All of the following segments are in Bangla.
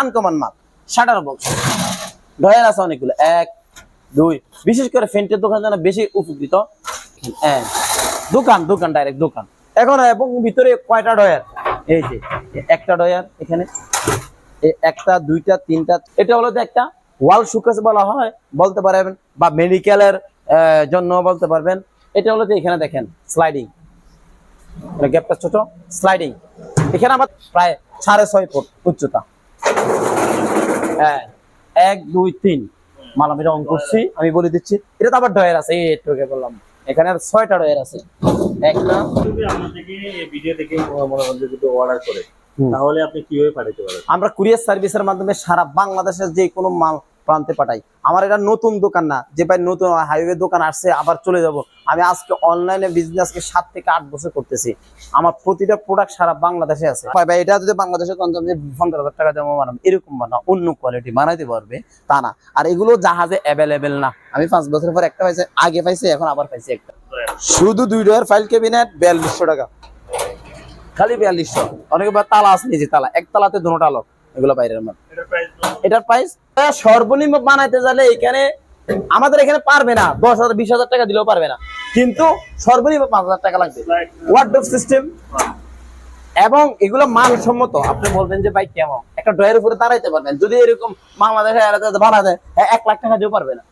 আনকমন মাল, শাটার বক্স। ডয়ার আছে অনেকগুলো। এক, দুই, বিশেষ করে ফেন্টের দোকান যেন বেশি উপকৃত। হ্যাঁ দোকান দোকান ডাইরেক্ট দোকান। এখন এবং ভিতরে কয়টা ডয়ার এই যে একটা ডয়ার এখানে। একটা, দুইটা, তিনটা, এটা হলো একটা ওয়াল সুকেস বলা হয়, বলতে পারবেন, বা মেডিকেলের জন্য বলতে পারবেন। এটা হলো যে এখানে দেখেন স্লাইডিং গ্যাপটা ছোট স্লাইডিং এখানে আমার প্রায় সাড়ে ছয় ফুট উচ্চতা। হ্যাঁ এক দুই তিন। মাল আমি রং করছি আমি বলে দিচ্ছি। এটা তো আবার ডয়ের আছে এই একটুকে বললাম। এখানে আর ছয়টা ডয়ের আছে। একটা ভিডিও দেখে মনে যদি অর্ডার করে তাহলে আপনি কীভাবে পাঠাতে পারেন আমরা কুরিয়ার সার্ভিসের মাধ্যমে সারা বাংলাদেশের যে কোনো মাল প্রান্তে পাঠাই। আমার এটা নতুন দোকান না। যে ভাই নতুন হাইওয়ে দোকান আসছে, আবার চলে যাব। আমি আজকে অনলাইনে বিজনেস আজকে সাত থেকে আট বছর করতেছি। আমার প্রতিটা প্রোডাক্ট সারা বাংলাদেশে আছে। ভাই এটা যদি বাংলাদেশে পনেরো হাজার টাকা জমা বানাবো, এরকম বানা অন্য কোয়ালিটি বানাইতে পারবে, তা না। আর এগুলো জাহাজে অ্যাভেলেবেল না। আমি পাঁচ বছর পর একটা পাইছি, আগে পাইছি, এখন আবার পাইছি একটা। শুধু দুই ডয়ের ফাইল ক্যাবিনেট বিয়াল্লিশশো টাকা। খালি বিয়াল্লিশশো। অনেকে তালা আছে নিজে তালা। এক তালাতে দুটো লোক এগুলো বাইরের মাল। এটার প্রাইস সর্বনিম্ন বানাইতে গেলে এখানে আমাদের এখানে পারবে না। দশ হাজার বিশ হাজার টাকা দিলেও পারবে না। কিন্তু সর্বনিম্ন পাঁচ হাজার টাকা লাগবে। সিস্টেম এবং এগুলো মানসম্মত। আপনি বলবেন যে ভাই কেমন? একটা ডয়ের উপরে দাঁড়াইতে পারবেন। যদি এরকম বাংলাদেশে বানা দেয় হ্যাঁ, এক লাখ টাকা দিয়েও পারবে না।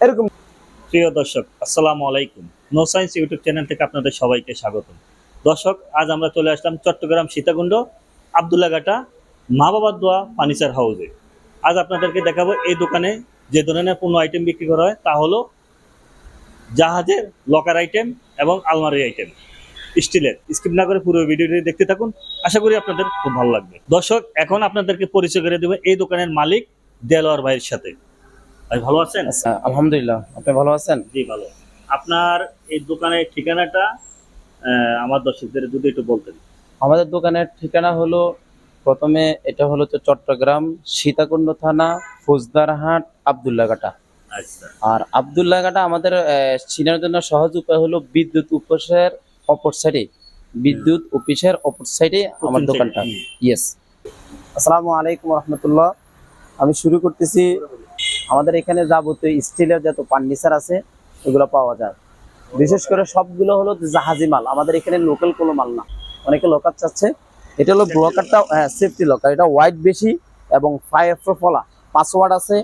এরকম। প্রিয় দর্শক আসসালামু আলাইকুম। নো সায়েন্স ইউটিউব চ্যানেল থেকে আপনাদের সবাইকে স্বাগত দর্শক আজ আমরা চলে আসলাম চট্টগ্রাম সীতাকুণ্ড আবদুল্লাঘাটা মা বাবার দোয়া ফার্নিচার হাউসে। আজ আপনাদেরকে দেখাবো এই দোকানে যে ধরনের পণ্য আইটেম বিক্রি করা হয় তা হলো জাহাজের লকার আইটেম এবং আলমারি আইটেম স্টিলের। স্কিপ না করে পুরো ভিডিওটি দেখতে থাকুন। আশা করি আপনাদের খুব ভালো লাগবে। দর্শক এখন আপনাদেরকে পরিচয় করে দেবো এই দোকানের মালিক দেলোয়ার ভাইয়ের সাথে। ভাই ভালো আছেন? আচ্ছা আলহামদুলিল্লাহ। আপনি ভালো আছেন? জি ভালো। আপনার এই দোকানের ঠিকানাটা আমার দর্শকদের যদি একটু বলতেন। আমাদের দোকানের ঠিকানা হলো প্রথমে এটা হলো তো চট্টগ্রাম সীতাকুণ্ড থানা ফৌজদারহাট আবদুল্লাঘাটা আচ্ছা। আর আবদুল্লাঘাটা আমাদের চিনার জন্য সহজ উপায় হলো বিদ্যুৎ অফিসের অপর সাইডে বিদ্যুৎ অফিসের অপর সাইডে আমার দোকানটা। ইয়েস আসসালামু আলাইকুম রহমতুল্লাহ। আমি শুরু করতেছি আমাদের এখানে যাবতীয় স্টিলের যত ফার্নিচার আছে এগুলো পাওয়া যায়। বিশেষ করে সবগুলো হলো জাহাজি মাল। আমাদের এখানে লোকাল কোনো মাল না। অনেকে লোকাল চাচ্ছে। এটা হলো ব্লকারটা হ্যাঁ সেফটি লকার এটা হোয়াইট বেশি এবং ফায়ার ফলা পাসওয়ার্ড আছে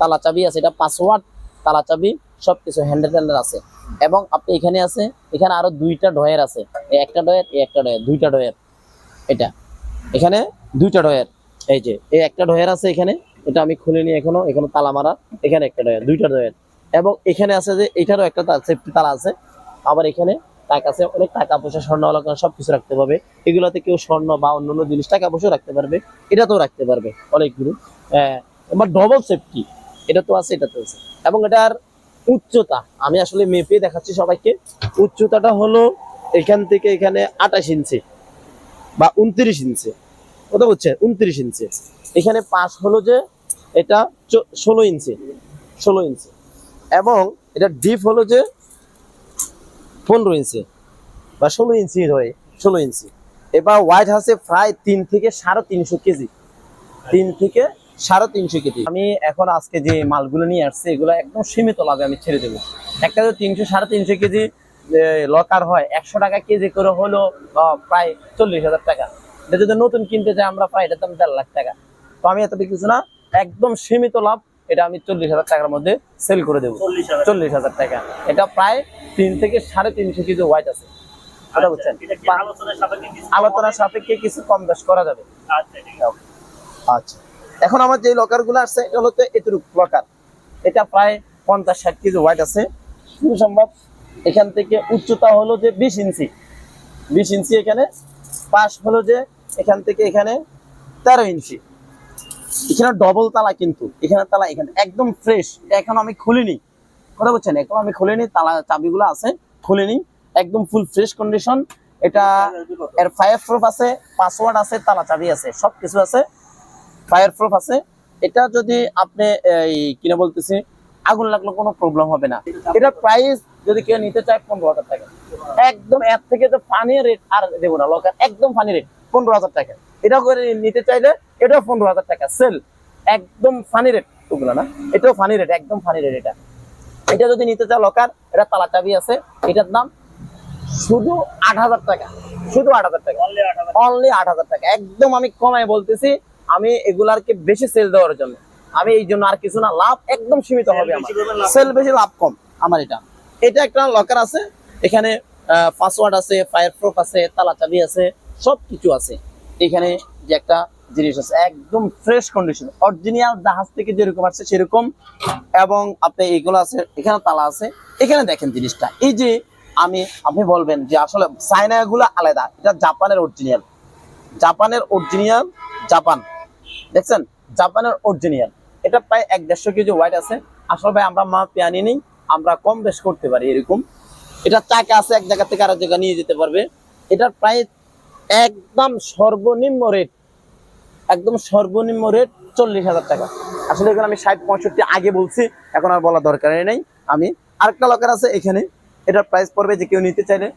তালা চাবি আছে এটা পাসওয়ার্ড তালা চাবি সব কিছু হ্যান্ডেল ট্যান্ডেল আছে। এবং আপনি এখানে আছে এখানে আরও দুইটা ডয়ের আছে এই একটা ডয়ের এই একটা ডয়ের দুইটা ডয়ের এটা। এখানে দুইটা ডয়ের এই যে এই একটা ডয়ের আছে এখানে এটা আমি খুলিনি এখনও এখনও তালা মারা এখানে একটা ডয়ের দুইটা ডয়ের এবং এখানে আছে যে এটারও একটা সেফটি তালা আছে আবার এখানে টাকা আছে, অনেক টাকা পয়সা, স্বর্ণ অলঙ্কার সব কিছু রাখতে পারবে। এগুলাতে কেউ স্বর্ণ বা অন্যান্য জিনিস টাকা পয়সা রাখতে পারবে, এটাতেও রাখতে পারবে অনেকগুলো। এবার ডবল সেফটি এটা তো আছে এটা তো আছে। এবং এটার উচ্চতা, আমি আসলে মেপে দেখাচ্ছি সবাইকে। উচ্চতাটা হলো এখান থেকে এখানে আঠাশ ইঞ্চি বা উনত্রিশ ইঞ্চি। কথা বুঝছেন উনত্রিশ ইঞ্চি। এখানে পাশ হলো যে এটা ষোলো ইঞ্চি ষোলো ইঞ্চি। এবং এটা ডিপ হলো যে পনেরো ইঞ্চি। বা ষোলো ইঞ্চি হয় ষোলো ইঞ্চি। এবার হোয়াইট হাউসে প্রায় তিন থেকে সাড়ে তিনশো কেজি। তিন থেকে সাড়ে তিনশো কেজি। আমি এখন আজকে যে মালগুলো নিয়ে আসছি, এগুলো একদম সীমিত লাভে আমি ছেড়ে দেবো। একটা তো তিনশো সাড়ে তিনশো কেজি লকার হয়, একশো টাকা কেজি করে হলো প্রায় চল্লিশ হাজার টাকা। এটা যদি নতুন কিনতে চাই, আমরা প্রায় এটা দাম দেড় লাখ টাকা। তো আমি এত কিছু না, একদম সীমিত লাভ এটা আমি চল্লিশ হাজার টাকার মধ্যে সেল করে দেবো। চল্লিশ হাজার। টাকা। এটা প্রায় তিন থেকে সাড়ে তিনশো কেজি হোয়াইট আছে। কথা বুঝছেন এটা কি আলোচনার সাপেক্ষে কিছু? কম বেশ করা যাবে। আচ্ছা আচ্ছা। এখন আমার যে লকারগুলো আসছে এটা হলো তো এতটুকু লকার এটা প্রায় পঞ্চাশ ষাট কেজি হোয়াইট আছে। সম্ভব। এখান থেকে উচ্চতা হলো যে বিশ ইঞ্চি। বিশ ইঞ্চি এখানে পাশ হলো যে এখান থেকে এখানে তেরো ইঞ্চি। এখানে ডবল তালা কিন্তু, এখানে তালা, এখানে একদম ফ্রেশ এখন আমি খুলিনি। কথা বলছেন? এখন আমি খুলিনি, তালা, চাবিগুলো আছে, খুলিনি। একদম ফুল ফ্রেশ কন্ডিশন এটা এর ফায়ার প্রুফ আছে পাসওয়ার্ড আছে, তালা, চাবি আছে সব কিছু আছে ফায়ার প্রুফ আছে। এটা যদি আপনি, এই কিনে বলতেছি, আগুন লাগলে কোনো প্রবলেম হবে না। এটা প্রাইস যদি কেউ নিতে চায় পনেরো হাজার টাকা। একদম এর থেকে তো পানি রেট আর দেবো না লকার একদম পানি রেট পনেরো হাজার টাকা। এটা করে নিতে চাইলে এটাও পনেরো হাজার টাকা। সেল একদম ফানি রেট ওগুলো না। এটাও ফানি রেট একদম ফানি রেট এটা। এটা যদি নিতে চাও লকার এটা তালা চাবি আছে এটার দাম শুধু আট হাজার টাকা। শুধু আট হাজার টাকা। অনলি আট হাজার টাকা। একদম আমি কমায় বলতেছি আমি এগুলারকে বেশি সেল দেওয়ার জন্য। আমি এই জন্য আর কিছু না লাভ একদম সীমিত হবে আমার। সেল বেশি লাভ কম আমার এটা। এটা একটা লকার আছে এখানে পাসওয়ার্ড আছে ফায়ার প্রুফ আছে তালা চাবি আছে সব কিছু আছে। এখানে যে একটা জিনিস আছে, একদম ফ্রেশ কন্ডিশন অরিজিনাল জাহাজ থেকে যেরকম আসছে সেরকম। এবং আপনি এগুলো আছে, এখানে তালা আছে। এখানে দেখেন জিনিসটা, এই যে আমি, আপনি বলবেন যে আসলে চায়না গুলো আলাদা, এটা জাপানের অরিজিনাল জাপানের অরিজিনাল জাপান, দেখছেন? জাপানের অরিজিনাল এটা প্রায় এক দেড়শো কেজি ওয়াইট আছে। আসলে ভাই, আমরা মা পেয়ানি নেই, আমরা কম বেশ করতে পারি এরকম। এটা চাকা আছে, এক জায়গা থেকে আরেক জায়গা নিয়ে যেতে পারবে। এটার প্রায় একদম সর্বনিম্ন রেট একদম সর্বনিম্ন রেট চল্লিশ হাজার টাকা। আসলে এখানে আমি ষাট পঁয়ষট্টি আগে বলছি, এখন আর বলা দরকারই নেই। আমি আরেকটা লকার আছে এখানে, এটার প্রাইস পড়বে যে কেউ নিতে চাইলে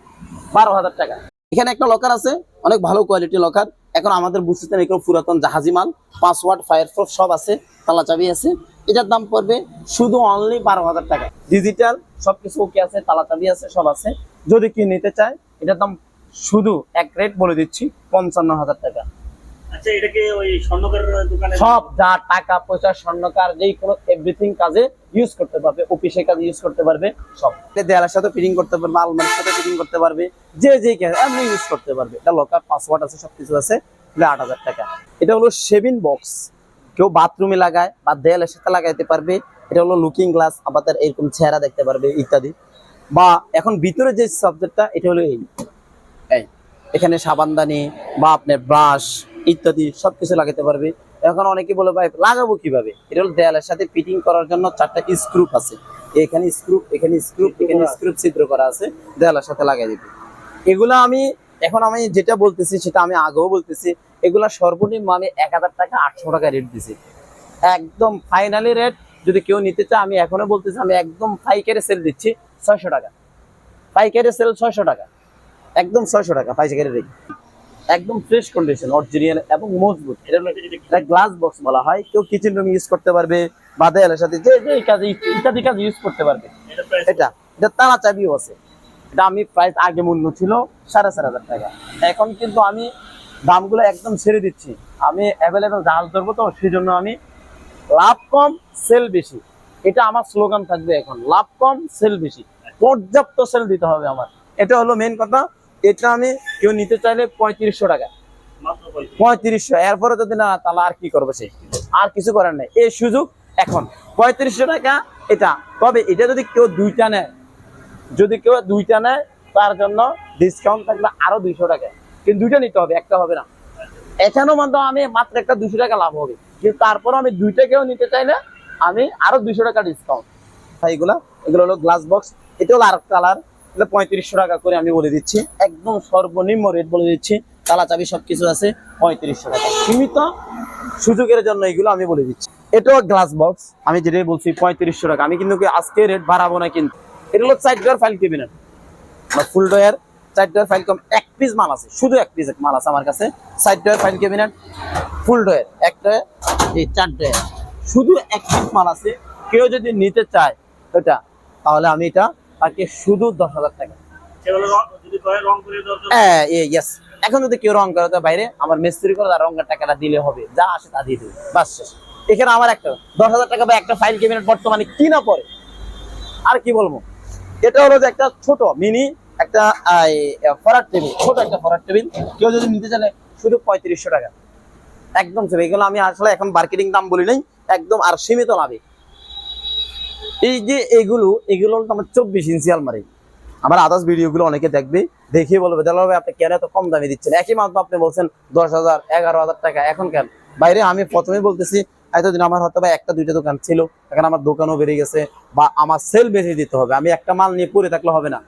বারো হাজার টাকা। এখানে একটা লকার আছে, অনেক ভালো কোয়ালিটি লকার এখন আমাদের বুঝতে এগুলো পুরাতন জাহাজি মাল পাসওয়ার্ড ফায়ার প্রুফ সব আছে তালা চাবি আছে। এটার দাম পড়বে শুধু অনলি বারো হাজার টাকা। ডিজিটাল সবকিছু ওকে আছে তালা চাবি আছে, সব আছে। যদি কেউ নিতে চায়, এটার দাম শুধু এক রেট বলে দিচ্ছি পঞ্চান্ন হাজার টাকা। আচ্ছা সব যা টাকা পয়সা স্বর্ণকার যেই কোনো এভরিথিং কাজে ইউজ করতে পারবে অফিসের কাজে ইউজ করতে পারবে সব। দেয়ালের সাথে ফিটিং করতে পারবে আলমারির সাথে ফিটিং করতে পারবে যে যে কাজ এমনি ইউজ করতে পারবে। এটা লকার পাসওয়ার্ড আছে সবকিছু আছে আট হাজার টাকা। এটা হলো শেভিং বক্স কেউ বাথরুমে লাগায় বা দেয়ালের সাথে লাগাইতে পারবে। এটা হলো লুকিং গ্লাস আবার এরকম চেহারা দেখতে পারবে ইত্যাদি। বা এখন ভিতরে যে সাবজেক্টটা এটা হলো এই। এখানে সাবানদানি, বা আপনার ব্রাশ ইত্যাদি সবকিছু লাগাতে পারবে। এখন অনেকে বলে, ভাই, লাগাবো কীভাবে? এটা হলো দেয়ালের সাথে ফিটিং করার জন্য চারটা স্ক্রুপ আছে। এখানে স্ক্রুপ এখানে স্ক্রুপ এখানে স্ক্রুপ ছিদ্র করা আছে, দেয়ালের সাথে লাগাই দিবে। এগুলো আমি, এখন আমি যেটা বলতেছি, সেটা আমি আগেও বলতেছি, এগুলা সর্বনিম্ন আমি এক হাজার টাকা, আটশো টাকা রেট দিছি। একদম ফাইনালি রেট যদি কেউ নিতে চায়, আমি এখনও বলতেছি, আমি একদম পাইকারি সেল দিচ্ছি ছয়শো টাকা। পাইকারি সেল ছয়শো টাকা। একদম ছয়শো টাকা পাইকারি রেট একদম ফ্রেশ কন্ডিশন অরিজিনাল এবং মজবুত। এটা গ্লাস বক্স বলা হয়। কেউ কিচেন রুম ইউজ করতে পারবে বা দেয়ালের সাথে যে যে কাজে ইত্যাদি কাজ ইউজ করতে পারবে। এটা এটা তারা চাবিও আছে। এটা আমি প্রাইস আগে মূল্য ছিল সাড়ে চার হাজার টাকা। এখন কিন্তু আমি দামগুলো একদম ছেড়ে দিচ্ছি। আমি অ্যাভেলেবেল জাহাজ ধরবো তো সেই জন্য আমি লাভ কম সেল বেশি। এটা আমার স্লোগান থাকবে এখন, লাভ কম সেল বেশি। পর্যাপ্ত সেল দিতে হবে আমার। এটা হলো মেন কথা। এটা আমি কেউ নিতে চাইলে পঁয়ত্রিশশো টাকা। পঁয়ত্রিশশো, এরপরে যদি না, তাহলে আর কি করবে সে? আর কিছু করার নেই। এই সুযোগ এখন। পঁয়ত্রিশশো টাকা এটা। তবে এটা যদি কেউ দুইটা নেয়, যদি কেউ দুইটা নেয়, তার জন্য ডিসকাউন্ট থাকবে আরও দুইশো টাকা। কিন্তু দুইটা নিতে হবে, একটা হবে না। এখানেও মাত্র আমি মাত্র একটা দুশো টাকা লাভ হবে। কিন্তু তারপর আমি দুইটা কেউ নিতে চাইলে, আমি আরও দুইশো টাকা ডিসকাউন্ট এগুলা, এগুলো হলো গ্লাস বক্স এটা হলো আর কালার এটা পঁয়ত্রিশশো টাকা করে আমি বলে দিচ্ছি। একদম সর্বনিম্ন রেট বলে দিচ্ছি। তালা চাবি সবকিছু আছে, পঁয়ত্রিশশো টাকা। সীমিত সুযোগের জন্য এগুলো আমি বলে দিচ্ছি। এটাও গ্লাস বক্স আমি যেটাই বলছি, পঁয়ত্রিশশো টাকা। আমি কিন্তু আজকে রেট বাড়াবো না কিন্তু। এটা হলো side drawer file cabinet full drawer side drawer file কম এক পিস মাল আছে। শুধু এক পিস মাল আছে আমার কাছে। Side drawer file cabinet full drawer একটা, এই চার ডয়ার শুধু এক পিস মাল আছে। কেউ যদি নিতে চায় এটা তাহলে আমি এটা তাকে শুধু দশ হাজার টাকা। হ্যাঁ ইয়েস এখন যদি কেউ রং করে বাইরে আমার মিস্ত্রি করে তার রঙের টাকাটা দিলে হবে। যা আসে তা দিয়ে দেবে। বাস শেষ। এখানে আমার একটা দশ হাজার টাকা বা একটা ফাইল ক্যাবিনেট বর্তমানে কি না পড়ে। আর কি বলব? এটা হলো যে একটা ছোট মিনি একটা ফরার টেবিল ছোট একটা ফরার টেবিল কেউ যদি নিতে চাইলে শুধু পঁয়ত্রিশশো টাকা। একদম সেভ এগুলো আমি আসলে এখন মার্কেটিং দাম বলি নাই একদম আর সীমিত লাভে। এই যে এগুলো এগুলো আমার চব্বিশ ইঞ্চি আলমারি। আমার আদার্স ভিডিওগুলো অনেকে দেখবে, দেখে বলবে ভাই, আপনি কেন এত কম দামে দিচ্ছেন? একই মাত্র আপনি বলছেন, দশ হাজার, এগারো হাজার টাকা, এখন কেন? বাইরে আমি প্রথমেই বলতেছি, এতদিন আমার হয়তো বা একটা, দুইটা দোকান ছিল, এখন আমার দোকানও বেড়ে গেছে বা আমার সেল বেশি দিতে হবে। আমি একটা মাল নিয়ে পড়ে থাকলে হবে না।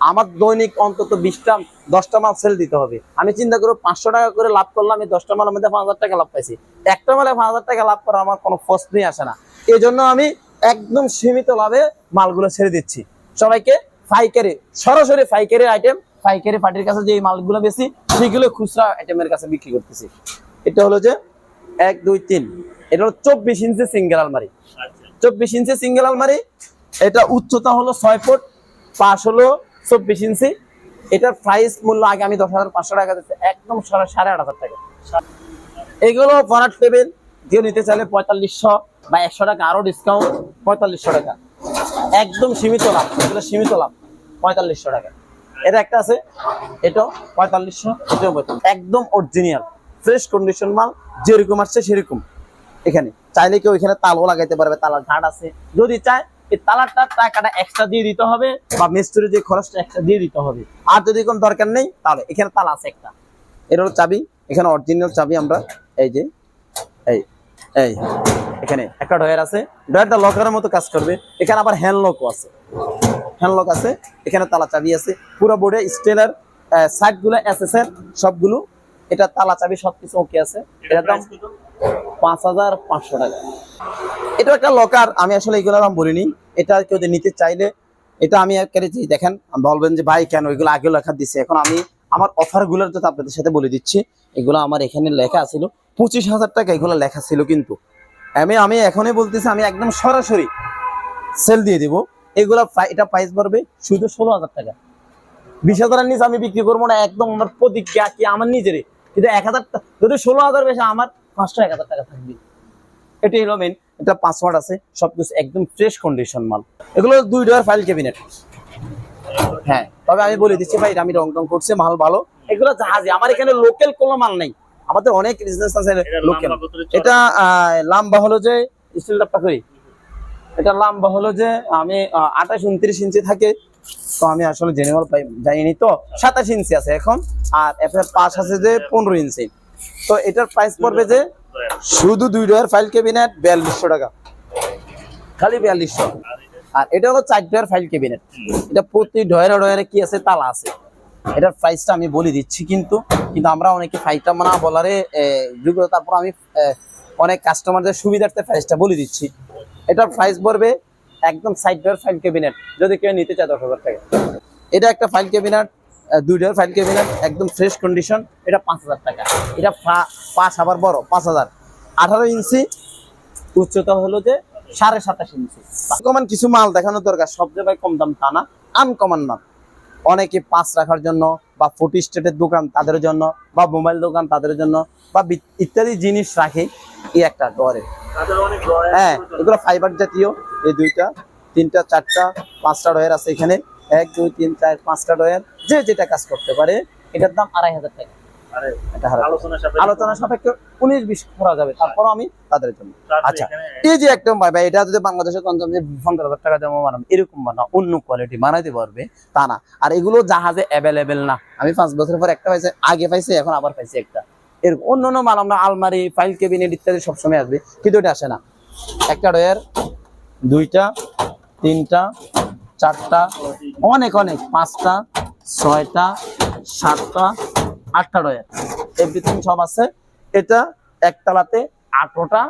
আমার দৈনিক অন্তত বিশটা, দশটা মাল সেল দিতে হবে। আমি চিন্তা করব পাঁচশো টাকা করে লাভ করলাম আমি দশটা মালের মধ্যে পাঁচ হাজার টাকা লাভ পাইছি। একটা মালে পাঁচ হাজার টাকা লাভ করা আমার কোনো প্রশ্নই আসে না। এই জন্য আমি একদম সীমিত লাভে মালগুলো ছেড়ে দিচ্ছি। সবাইকে পাইকারি, সরাসরি পাইকারি আইটেম পাইকারি পার্টির কাছে যে মালগুলো বেশি, সেগুলো খুচরা আইটেমের কাছে বিক্রি করতেছি। এটা হলো যে এক, দুই, তিন। এটা হলো চব্বিশ ইঞ্চি সিঙ্গেল আলমারি। চব্বিশ ইঞ্চি সিঙ্গেল আলমারি, এটা উচ্চতা হলো ছয় ফুট, পাশ হলো চব্বিশ ইঞ্চি। এটার প্রাইস মূল্য আগে আমি দশ হাজার পাঁচশো টাকা দিচ্ছি একদম সাড়ে আট হাজার টাকা। এগুলো পরার টেবিল, কেউ নিতে চাইলে পঁয়তাল্লিশশো বা একশো টাকা, আরও ডিসকাউন্ট পঁয়তাল্লিশশো টাকা। একদম সীমিত লাভ, এগুলো সীমিত লাভ, পঁয়তাল্লিশশো টাকা। এটা একটা আছে এটাও পঁয়তাল্লিশশো, এটাও একদম অরিজিনাল ফ্রেশ কন্ডিশন মাল, যেরকম আসছে সেরকম। এখানে, চাইলে কেউ এখানে তালও লাগাইতে পারবে, তালার ঘাট আছে। যদি চায়, এই তালারটা টাকাটা এক্সট্রা দিয়ে দিতে হবে, বা মিস্ত্রি যে খরচটা এক্সট্রা দিয়ে দিতে হবে। আর যদি কোনো দরকার নেই, তাহলে এখানে তালা আছে একটা। এর চাবি, এখানে অরিজিনাল চাবি আমরা, এই যে, এই এই। এখানে একটা ডয়ার আছে। ডয়ারটা লকারের মতো কাজ করবে। এখানে আবার হ্যান্ড লকও আছে। হ্যান্ড লক আছে। এখানে তালা চাবি আছে। পুরো বোর্ডে স্টেলার সাইডগুলো এসএসএর সবগুলো। এটা তালা চাবি সবকিছু ওকে আছে। এটার দাম পাঁচ হাজার পাঁচশো টাকা। এটা একটা লকার আমি আসলে এগুলো দাম বলিনি। এটা কেউ যদি নিতে চাইলে এটা আমি একেবারে দেখেন বলবেন যে ভাই কেন এগুলো আগে লেখা দিছে? এখন আমি আমার অফারগুলোর তো আপনাদের সাথে বলে দিচ্ছি। এগুলো আমার এখানে লেখা ছিল। পঁচিশ হাজার টাকা এগুলো লেখা ছিল কিন্তু। আমি আমি এখনই বলতেছি, আমি একদম সরাসরি সেল দিয়ে দিব। এগুলা এটা প্রাইস পড়বে শুধু ষোলো হাজার টাকা। বিশ হাজারের নিচে আমি বিক্রি করব না, একদম আমার প্রতিজ্ঞা কি আমার নিজেরই। কিন্তু এক হাজার যদি ষোলো হাজার বেশি, আমার পাঁচশো, এক হাজার টাকা থাকবে। এটি হলো মেন এটা পাসওয়ার্ড আছে সবকিছু একদম ফ্রেশ কন্ডিশন মাল। এগুলো দুই ডোয়ার ফাইল ক্যাবিনেট হ্যাঁ তবে আমি বলে দিচ্ছি ভাই আমি রং টং করছি, মাল ভালো। এগুলো জাহাজে, আমার এখানে লোকাল কোনো মাল নেই। আমাদের অনেক বিজনেস আছে এটা লাম্বা হলো যে স্টিল ডাবটা এটা লাম্বা হলো যে আমি আঠাশ উনত্রিশ ইঞ্চি থাকে। তো আমি আসলে জেনুয়াল পাই জানিনি তো। সাতাশ ইঞ্চি আছে এখন। আর এফ এর পাশ আছে যে পনেরো ইঞ্চি। তো এটার প্রাইস পড়বে যে শুধু দুই ডোয়ার ফাইল ক্যাবিনেট বিয়াল্লিশশো টাকা। খালি বিয়াল্লিশশো। আর এটা হলো চার ডোয়ার ফাইল ক্যাবিনেট এটা প্রতি ডয়ারে ডয়ারে কি আছে? তালা আছে। এটার প্রাইসটা আমি বলে দিচ্ছি কিন্তু কিন্তু আমরা অনেকে ফাইলটা না বলারে যোগ্য, তারপর আমি অনেক কাস্টমারদের সুবিধার্থে প্রাইসটা বলে দিচ্ছি। এটার প্রাইস পড়বে একদম সাইড ডোয়ার ফাইল ক্যাবিনেট যদি কেউ নিতে চায় দশ হাজার টাকা। এটা একটা ফাইল ক্যাবিনেট দুই ডোয়ার ফাইল ক্যাবিনেট একদম ফ্রেশ কন্ডিশন এটা পাঁচ হাজার টাকা। এটা পাঁচ আবার বড়, পাঁচ হাজার। আঠারো ইঞ্চি, উচ্চতা হলো যে সাড়ে সাতাশ ইঞ্চি। কমান কিছু মাল দেখানোর দরকার সব জায়গায় কম দাম তা না আনকমন মাল। অনেকে পাঁচ রাখার জন্য বা ফুট স্টেটের দোকান তাদের জন্য বা মোবাইল দোকান তাদের জন্য বা ইত্যাদি জিনিস রাখে এই একটা ডরে হ্যাঁ এগুলো ফাইবার জাতীয়। এই দুইটা তিনটা চারটা পাঁচটা ডয়ের আছে এখানে। এক দুই তিন চার পাঁচটা ডয়ের যে যেটা কাজ করতে পারে এটার দাম আড়াই হাজার টাকা। এটা আলোচনা সাপেক্ষে উনিশ বিশ করা যাবে তারপর আমি তাদের জন্য। আচ্ছা এই যে একটা ভাই ভাই এটা যদি বাংলাদেশের কনজাম যে পনেরো হাজার টাকা জমা বানাম এরকম বানা অন্য কোয়ালিটি বানাইতে পারবে তা না। আর এগুলো জাহাজে অ্যাভেলেবেল না। আমি পাঁচ বছর পর একটা পাইছি আগে পাইছি এখন আবার পাইছি একটা। এরকম অন্য অন্য মাল আমরা আলমারি ফাইল কেবিনেট ইত্যাদি সবসময় আসবে কিন্তু এটা আসে না। একটা ডয়ের দুইটা তিনটা চারটা অনেক অনেক পাঁচটা ছয়টা সাতটা আটটা ডয়ের এভরিথিং সব আছে। এটা একতলাতে আঠারোটা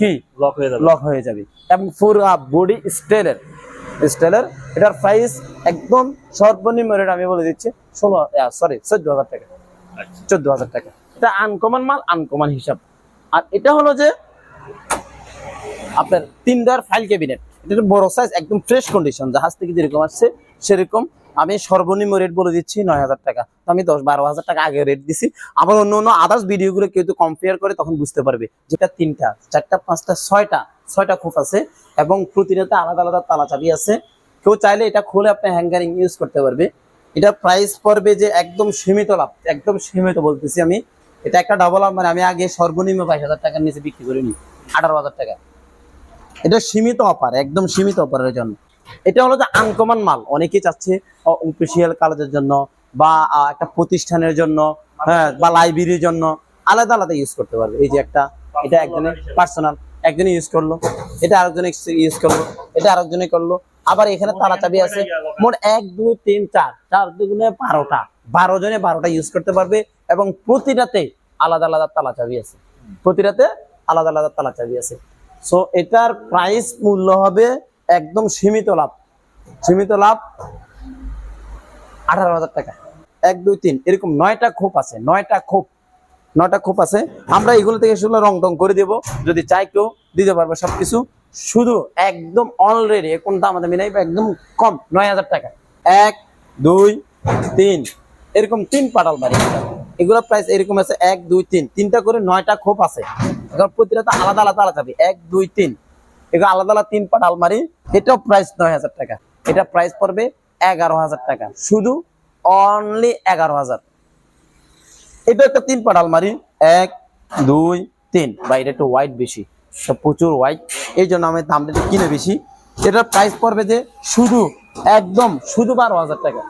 কি? লক হয়ে যাবে। লক হয়ে যাবে। এবং পুরো বডি স্টেলের স্টেলের এটার প্রাইস একদম সর্বনিম্ন রেট আমি বলে দিচ্ছি ষোলো সরি চোদ্দ হাজার টাকা। আচ্ছা। চোদ্দ হাজার টাকা। এটা আনকমন মাল আনকমন হিসাব। আর এটা হলো যে আপনার তিন ডয়ার ফাইল ক্যাবিনেট এটা বড় সাইজ একদম ফ্রেশ কন্ডিশন জাহাজ থেকে যেরকম আসছে সেরকম আমি সর্বনিম্ন রেট বলে দিচ্ছি নয় হাজার টাকা। আমি দশ বারো হাজার টাকা আগে রেট দিছি। আবার অন্য অন্য আদার্স ভিডিওগুলো কেউ কম্পেয়ার করে তখন বুঝতে পারবে যেটা তিনটা, চারটা, পাঁচটা, ছয়টা ছয়টা খুব আছে এবং প্রতিটাতে আলাদা আলাদা তালা চাবি আছে। কেউ চাইলে এটা খুলে আপনি হ্যাঙ্গারিং ইউজ করতে পারবে। এটা প্রাইস পড়বে যে একদম সীমিত লাভ, একদম সীমিত বলতেছি আমি। এটা একটা ডাবল মানে আমি আগে সর্বনিম্ন বাইশ হাজার টাকার নিচে বিক্রি করিনি, আঠারো হাজার টাকা। এটা সীমিত অফার একদম সীমিত অফারের জন্য। এটা হলো যে আনকমন মাল। অনেকেই চাচ্ছে অফিসিয়াল কালেজের জন্য বা একটা প্রতিষ্ঠানের জন্য হ্যাঁ বা লাইব্রেরির জন্য আলাদা আলাদা ইউজ করতে পারবে। এই যে একটা, এটা একজনের পার্সোনাল একজনে ইউজ করল, এটা আরেকজনে ইউজ করল, এটা আরেকজনে করল। আবার এখানে তালা চাবি আছে, মোট এক, দুই, তিন, চার চার দুগুণে বারোটা। বারো জনে বারোটা ইউজ করতে পারবে এবং প্রতিটাতে আলাদা আলাদা তালা চাবি আছে। প্রতিটাতে আলাদা আলাদা তালা চাবি আছে। সো এটার প্রাইস মূল্য হবে একদম সীমিত লাভ। সীমিত লাভ আঠারো হাজার টাকা। এক, দুই, তিন, এরকম নয়টা খোপ আছে, নয়টা খোপ নয়টা খোপ আছে। আমরা এগুলো থেকে শুধু রং টং করে দেব। যদি চাই কেউ দিতে পারবে সবকিছু। শুধু একদম অলরেডি এখন দাম আমাদের মিলাই একদম কম, নয় হাজার টাকা। এক, দুই, তিন, এরকম তিন পাটাল বাড়ি। এগুলো প্রাইস এরকম আছে, এক, দুই, তিন। তিনটা করে নয়টা খোপ আছে। প্রতিটা তো আলাদা আলাদা আলাদা এক, দুই, তিন। এগুলো আলাদা আলাদা তিন পাট আলমারি এটাও প্রাইস নয় হাজার টাকা। এটা প্রাইস পড়বে এগারো হাজার টাকা। শুধু অনলি এগারো হাজার। এটা একটা তিন পাট আলমারি। এক, দুই, তিন। বা এটা একটু হোয়াইট বেশি। প্রচুর হোয়াইট এই জন্য আমি দামটা কিনে বেশি। এটার প্রাইস পড়বে যে শুধু, একদম শুধু বারো হাজার টাকা।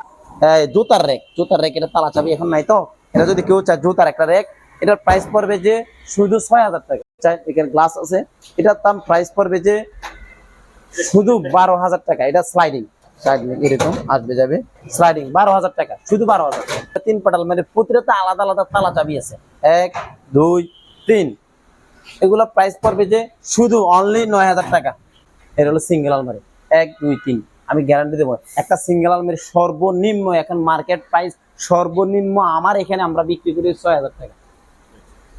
জুতার রেক জুতার রেক এটা তালা চাবি এখন নাই তো। এটা যদি কেউ চায় জুতার একটা রেক এটার প্রাইস পড়বে যে শুধু ছয় হাজার টাকা। চাই, এখানে গ্লাস আছে। এটার দাম প্রাইস পড়বে যে শুধু বারো হাজার টাকা। এটা স্লাইডিং স্লাইডিং এরকম আসবে, যাবে। স্লাইডিং বারো হাজার টাকা। শুধু বারো হাজার। তিন পাটাল মানে প্রতিটাতে আলাদা আলাদা তালা চাবি আছে। এক, দুই, তিন। এগুলো প্রাইস পড়বে যে শুধু অনলি নয় হাজার টাকা। এটা হলো সিঙ্গেল আলমারি। এক, দুই, তিন। আমি গ্যারান্টি দেবো। একটা সিঙ্গেল আলমারি সর্বনিম্ন এখন মার্কেট প্রাইস সর্বনিম্ন আমার এখানে আমরা বিক্রি করি ছয় হাজার টাকা।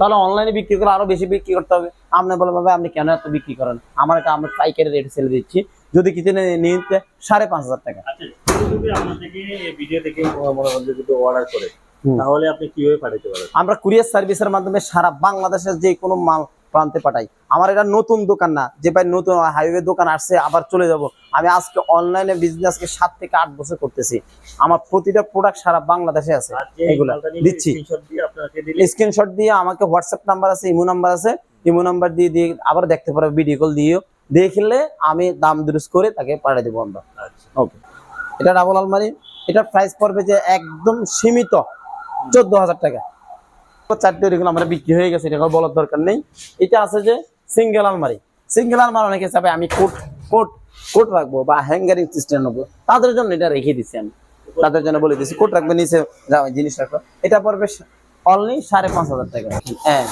তাহলে অনলাইনে বিক্রি করে আরও বেশি বিক্রি করতে হবে। আপনি বলে ভাবে আপনি কেন এত বিক্রি করেন? আমার এটা আমরা পাইকারি রেট সেল দিচ্ছি। যদি কিছু নিতে সাড়ে পাঁচ হাজার টাকা। আচ্ছা তাহলে আপনি কীভাবে পাঠাতে পারেন আমরা কুরিয়ার সার্ভিসের মাধ্যমে সারা বাংলাদেশের যে কোনো মাল প্রান্তে পাঠাই। আমার এটা নতুন দোকান না যে ভাই নতুন হাইওয়ে দোকান আসছে আবার চলে যাব। আমি আজকে অনলাইনে বিজনেসকে সাত থেকে আট বছর করতেছি। আমার প্রতিটা প্রোডাক্ট সারা বাংলাদেশে আছে। যে এগুলা দিচ্ছি। স্ক্রিনশট দিয়ে আমাকে হোয়াটসঅ্যাপ নাম্বার আছে ইমো নাম্বার আছে। ইমো নাম্বার দিয়ে দিয়ে আবার দেখতে পারবে ভিডিও কল দিয়েও দেখলে আমি দাম দুরুস করে তাকে পাঠিয়ে দেবো আমরা। আচ্ছা। ওকে এটা ডাবল আলমারি। এটার প্রাইস পড়বে যে একদম সীমিত চোদ্দ হাজার টাকা। চারটে আমরা বিক্রি হয়ে গেছে এটা বলার দরকার নেই। এটা আছে যে সিঙ্গেল আলমারি। সিঙ্গেল আলমারি অনেকে আমি কোট কোট কোট রাখব বা হ্যাঙ্গারিং সিস্টেম নেব তাদের জন্য এটা রেখে দিচ্ছি আমি। তাদের জন্য বলে দিচ্ছি কোট রাখবে নিচে জিনিস রাখব এটা পড়বে অনলি সাড়ে পাঁচ হাজার টাকা হ্যাঁ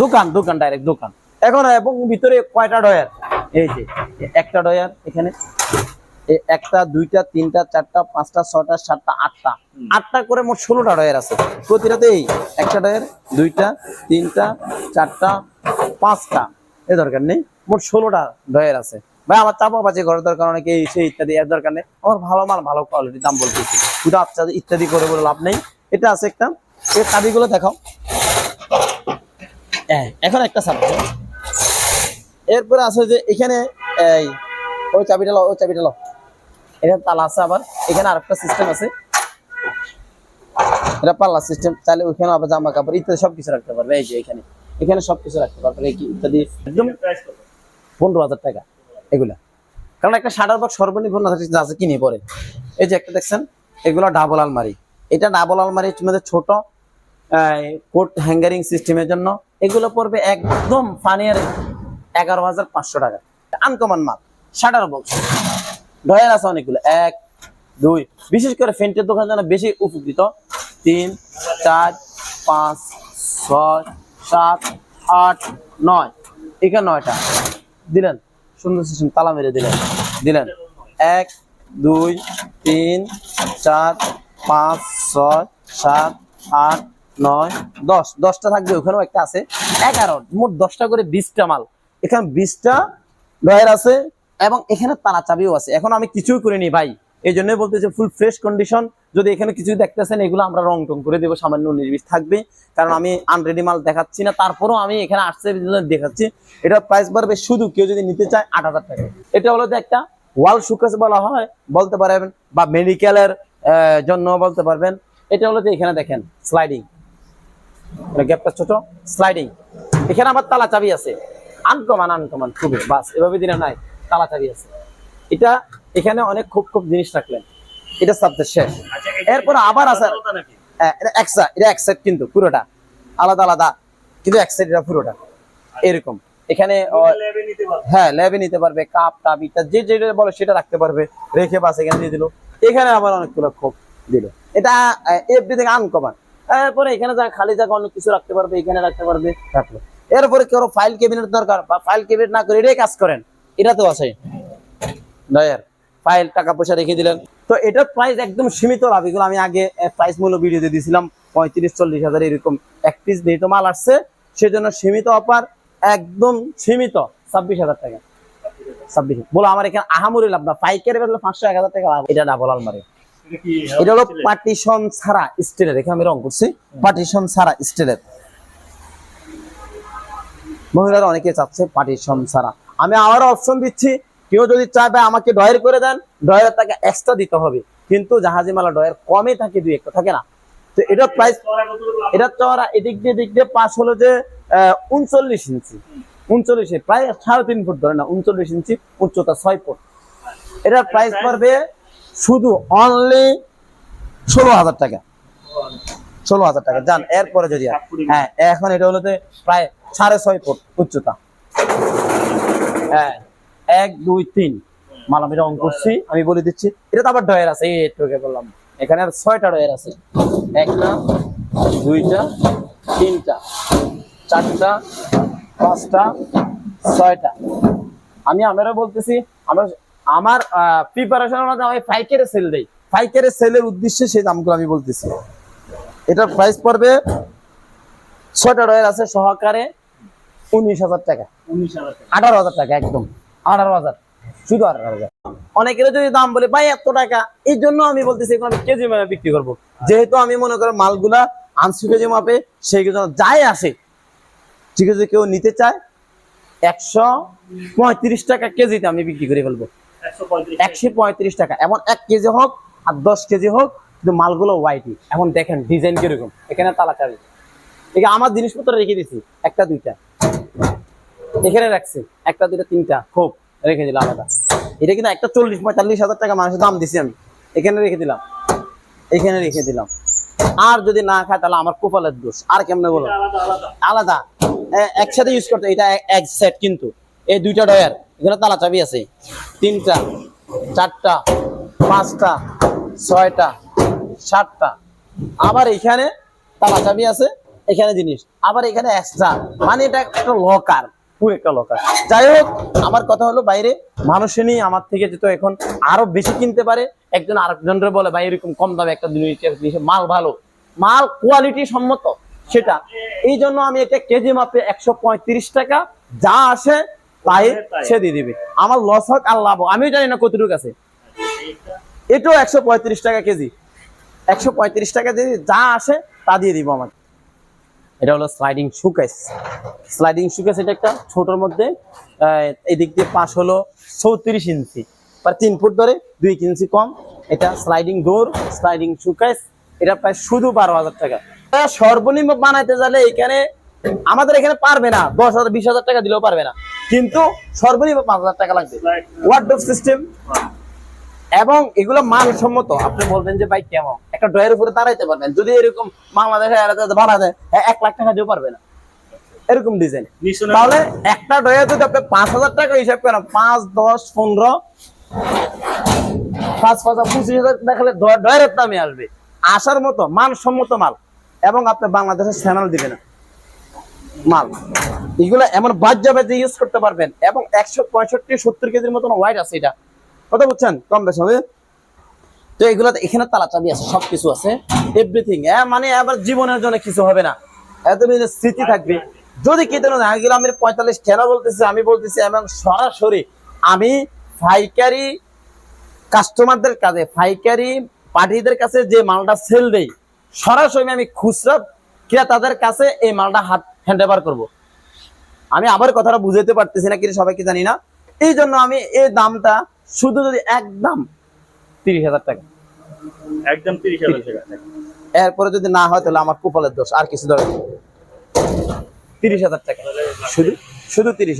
দোকান দোকান ডাইরেক্ট দোকান। এখন এবং ভিতরে কয়টা ডয়ার এই যে একটা ডয়ার এখানে। একটা, দুইটা, তিনটা, চারটা, পাঁচটা ছটা সাতটা, আটটা। আটটা করে মোট ষোলোটা ডয়ার আছে। প্রতিটাতে এই একটা ডয়ার দুইটা, তিনটা, চারটা, পাঁচটা। এ দরকার নেই। মোট ষোলোটা ডয়ার আছে। ভাই, আমার চাপা পাচে ঘরের দরকার অনেকে সেই ইত্যাদি, এর দরকার নেই। আমার ভালো মাল, ভালো কোয়ালিটি দাম বলতেছি। শুধু আচ্ছা ইত্যাদি করে বলে লাভ নেই। এটা আছে একটা এই চাবিগুলো দেখাও। হ্যাঁ এখন একটা সাবজেক্ট এরপরে আছে যে এখানে, এই, ওই চাবিটা লো ওই চাবিটা লো এখানে তালা আছে আবার। এখানে আরেকটা সিস্টেম আছে। এটা পাল্লা সিস্টেম চাইলে ওইখানে আবার জামা কাপড় ইত্যাদি সবকিছু রাখতে পারবে। এই যে এখানে। এখানে সবকিছু রাখতে পারবে। ইত্যাদি। একদম পনেরো হাজার টাকা। এগুলা। কারণ একটা শাটার বক্স সর্বনিম্ন আছে কিনে পরে। এই যে একটা দেখছেন, এগুলো ডাবল আলমারি। এটা ডাবল আলমারি তোমাদের ছোট কোট হ্যাঙ্গারিং সিস্টেমের জন্য এগুলো পড়বে একদম ফানিয়ার এগারো হাজার পাঁচশো টাকা। আনকমন মাল শাটার বক্স ডয়ার আছে অনেকগুলো। এক, দুই, বিশেষ করে ফেন্টের দোকান যেন বেশি উপকৃত। তিন, চার, পাঁচ, ছয়, সাত, আট, নয়। এখানে নয়টা। দিলেন। সুন্দর সিস্টেম তালা মেরে দিলেন। দিলেন। এক, দুই, তিন, চার, পাঁচ, ছয়, সাত, আট নয়, দশ, দশটা থাকবে ওখানেও একটা আছে। এগারো, মোট দশটা করে বিশটা মাল। এখানে বিশটা ডয়ার আছে এবং এখানে তালা চাবিও আছে। এখন আমি কিছুই করিনি ভাই। এই জন্য বলতেছি ফুল ফ্রেশ কন্ডিশন যদি এখানে কিছু দেখতেছেন, এগুলো আমরা রং টং করে দেবো। সামান্য নির্বিষ থাকবে কারণ আমি আনরেডি মাল দেখাচ্ছি না। তারপরেও আমি এখানে আসছে দেখাচ্ছি। এটা প্রাইস বাড়বে শুধু কেউ যদি নিতে চায় আট হাজার টাকা। এটা হলো যে একটা ওয়াল সুকেস বলা হয়, বলতে পারবেন বা মেডিকেলের জন্য বলতে পারবেন। এটা হলো যে এখানে দেখেন স্লাইডিং গ্যাপটা ছোট স্লাইডিং এখানে আবার তালা চাবি আছে। আনকমান আনকমান খুবই বাস এভাবে নাই তালা চাবি আছে। এটা এখানে অনেক খুব খুব জিনিস রাখলেন। এটা সাবজেক্ট শেষ। আচ্ছা এরপর আবার আছে হ্যাঁ, এটা এক সাইড কিন্তু পুরোটা। আলাদা আলাদা। কিন্তু এক সাইড এটা পুরোটা। এরকম। এখানে হ্যাঁ ল্যাবে নিতে পারবে কাপ টাপ ইত্যাদি যে যেটা বলে সেটা রাখতে পারবে। রেখে বাস এখানে দিয়ে দিল। এখানে আবার অনেকগুলো খোপ দিল। এটা এফডি থেকে আনকমান। এরপরে এখানে যা খালি জায়গা অনেক কিছু রাখতে পারবে এখানে রাখতে পারবে। রাখল। এরপরে কেউ ফাইল কেবিনেট দরকার? বা ফাইল কেবিনেট না করে এটাই কাজ করেন। এটা তো আছে। ডয়ার ফাইল টাকা পয়সা রেখে দিলেন। তো এটার প্রাইস একদম সীমিত লাভ। এগুলো আমি আগে প্রাইস মূল্য ভিডিওতে দিয়েছিলাম পঁয়ত্রিশ চল্লিশ হাজার এরকম এক পিস যেহেতু মাল আসছে সেজন্য সীমিত অফার একদম সীমিত ছাব্বিশ হাজার টাকা। ছাব্বিশ বলো আমার এখানে আহামরি লাভ না। পাইকারি বেচলে পাঁচশো এক হাজার টাকা লাভ। এটা আলমারি এটা কি এটা হলো পার্টিশন ছাড়া স্টিলের এখানে আমি রং করছি। পার্টিশন ছাড়া স্টিলের। মহিলারা অনেকে চাচ্ছে পার্টিশন ছাড়া। আমি আবারও অপশন দিচ্ছি কেউ যদি চাবে আমাকে ডয়ের করে দেন ডয়ের টাকা এক্সট্রা দিতে হবে। কিন্তু জাহাজি মালা ডয়ের কমে থাকে দুই একটা থাকে না। তো এটার প্রাইস চড়া এটা চওড়া এদিক দিয়ে দিক দিয়ে পাশ হলো যে উনচল্লিশ ইঞ্চি। উনচল্লিশ প্রায় সাড়ে তিন ফুট ধরে না উনচল্লিশ ইঞ্চি উচ্চতা ছয় ফুট। এটার প্রাইস পড়বে শুধু অনলি ষোলো হাজার টাকা। ষোলো হাজার টাকা যান এরপরে যদি হ্যাঁ এখন এটা হলো যে প্রায় সাড়ে ছয় ফুট উচ্চতা। হ্যাঁ এক দুই তিন। মালাম এটা অন করছি আমি বলে দিচ্ছি। এটা তো আবার ডয়ের আছে এই একটু বললাম। এখানে আর ছয়টা ডয়ের আছে। একটা দুইটা তিনটা চারটা পাঁচটা ছয়টা। আমি আমরা বলতেছি আমার আমার প্রিপারেশনের মধ্যে আমি ফাইকেরে সেল দেই। ফাইকেরে সেলের উদ্দেশ্যে সেই দামগুলো আমি বলতেছি। এটার প্রাইস পড়বে ছয়টা ডয়ের আছে সহকারে উনিশ হাজার টাকা। আঠারো হাজার টাকা একদম। আঠারো হাজার। শুধু আঠারো হাজার। অনেকের যদি দাম বলে ভাই এত টাকা? এই জন্য আমি বলতেছি এগুলো আমি কেজি মাপে বিক্রি করব। যেহেতু আমি মনে করি মালগুলা আনসু কেজি মাপে সেই জন্য যাই আসে ঠিক আছে কেউ নিতে চায় একশো পঁয়ত্রিশ টাকা কেজিতে আমি বিক্রি করে ফেলব। একশো পঁয়ত্রিশ টাকা। এমন এক কেজি হোক আর দশ কেজি হোক কিন্তু মালগুলো হোয়াইটই এখন দেখেন ডিজাইন কীরকম। এখানে তালা চাবি এখানে আমার জিনিসপত্র রেখে দিছি একটা দুইটা। এখানে রাখছি একটা দুইটা তিনটা খুব। রেখে দিলাম আলাদা। এটা কিন্তু একটা চল্লিশ পঁয়তাল্লিশ হাজার টাকা মানুষের দাম দিছি আমি। এখানে রেখে দিলাম। এখানে রেখে দিলাম। আর যদি না খায় তাহলে আমার কপালের দোষ। আর কেমনে বলো? আলাদা একসাথে ইউজ করতে এটা এক সেট কিন্তু। এই দুইটা ডয়ার। এখানে তালা চাবি আছে। তিনটা, চারটা, পাঁচটা, ছয়টা, সাতটা। আবার এখানে তালা চাবি আছে, এখানে জিনিস। আবার এখানে এক্সট্রা মানে এটা একটা লকার একটা লকার যাই হোক, আমার কথা হলো বাইরে মানুষেরই আমার থেকে যেহেতু এখন আরও বেশি কিনতে পারে। একজন আরেকজনের বলে, ভাই, এরকম কম দামে একটা জিনিস মাল ভালো। মাল কোয়ালিটি সম্মত, সেটা। এই জন্য আমি এটা কেজি মাপে একশো পঁয়ত্রিশ টাকা। যা আসে তাই সে দিয়ে দিবে। আমার লস হোক আর লাভ হোক আমিও জানি না কতটুকু আছে। এটাও একশো পঁয়ত্রিশ টাকা কেজি। একশো পঁয়ত্রিশ টাকা দিয়ে যা আসে তা দিয়ে দিব আমাকে। এটা হলো স্লাইডিং শুকেস স্লাইডিং শুকেস এটা একটা ছোটর মধ্যে আহ, এই দিক দিয়ে পাশ হলো চৌত্রিশ ইঞ্চি। প্রায় তিন ফুট ধরে দুই ইঞ্চি কম। এটা স্লাইডিং ডোর স্লাইডিং শুকেস এটা প্রায় শুধু বারো হাজার টাকা। সর্বনিম্ন বানাইতে গেলে এখানে আমাদের এখানে পারবে না। দশ হাজার বিশ হাজার টাকা দিলেও পারবে না। কিন্তু সর্বনিম্ন পাঁচ হাজার টাকা লাগবে। ওয়ার্ডরোব সিস্টেম এবং এগুলো মানসম্মত। আপনি বলবেন যে ভাই কেমন? একটা ডয়ের উপরে দাঁড়াইতে পারবেন। যদি এরকম বাংলাদেশে যায় হ্যাঁ, এক লাখ টাকা দিয়েও পারবে না। এরকম ডিজাইন তাহলে একটা ডয়ার যদি আপনি পাঁচ হাজার টাকা হিসাব করেন পাঁচ দশ পনেরো পাঁচ পাঁচ পঁচিশ হাজার দেখালে ডয়ের দামে আসবে। আসার মতো মানসম্মত মাল। এবং আপনি বাংলাদেশের চ্যানেল দিবে না মাল। এগুলো এমন বাজ্যা বাজ্যে ইউজ করতে পারবেন এবং একশো পঁয়ষট্টি, সত্তর কেজির মতন ওয়াইট আছে এটা। কথা বুঝছেন? কম বেশ হবে। তো এগুলো এখানে তালা চাবি আছে, সবকিছু আছে। এভরিথিং মানে আবার জীবনের জন্য কিছু হবে না। এত স্মৃতি থাকবে। যদি কেটে না এগুলো আমি পঁয়তাল্লিশ কেন বলতেছি, আমি বলতেছি, এবং সরাসরি আমি পাইকারি কাস্টমারদের কাছে, পাইকারি পার্টিদের কাছে যে মালটা সেল দেই, সরাসরি আমি খুচরা ক্রেতাদের কাছে এই মালটা হাত হ্যান্ড ওভার করব। আমি আবার কথাটা বুঝাতে পারতেছি না কিন্তু সবাইকে জানি না। এই জন্য আমি এই দামটা শুধু যদি একদম তিরিশ হাজার টাকা। একদম তিরিশ হাজার টাকা। এরপরে যদি না হয় তাহলে আমার কপালের দোষ আর কিছু দরকার তিরিশ হাজার টাকা। শুধু শুধু তিরিশ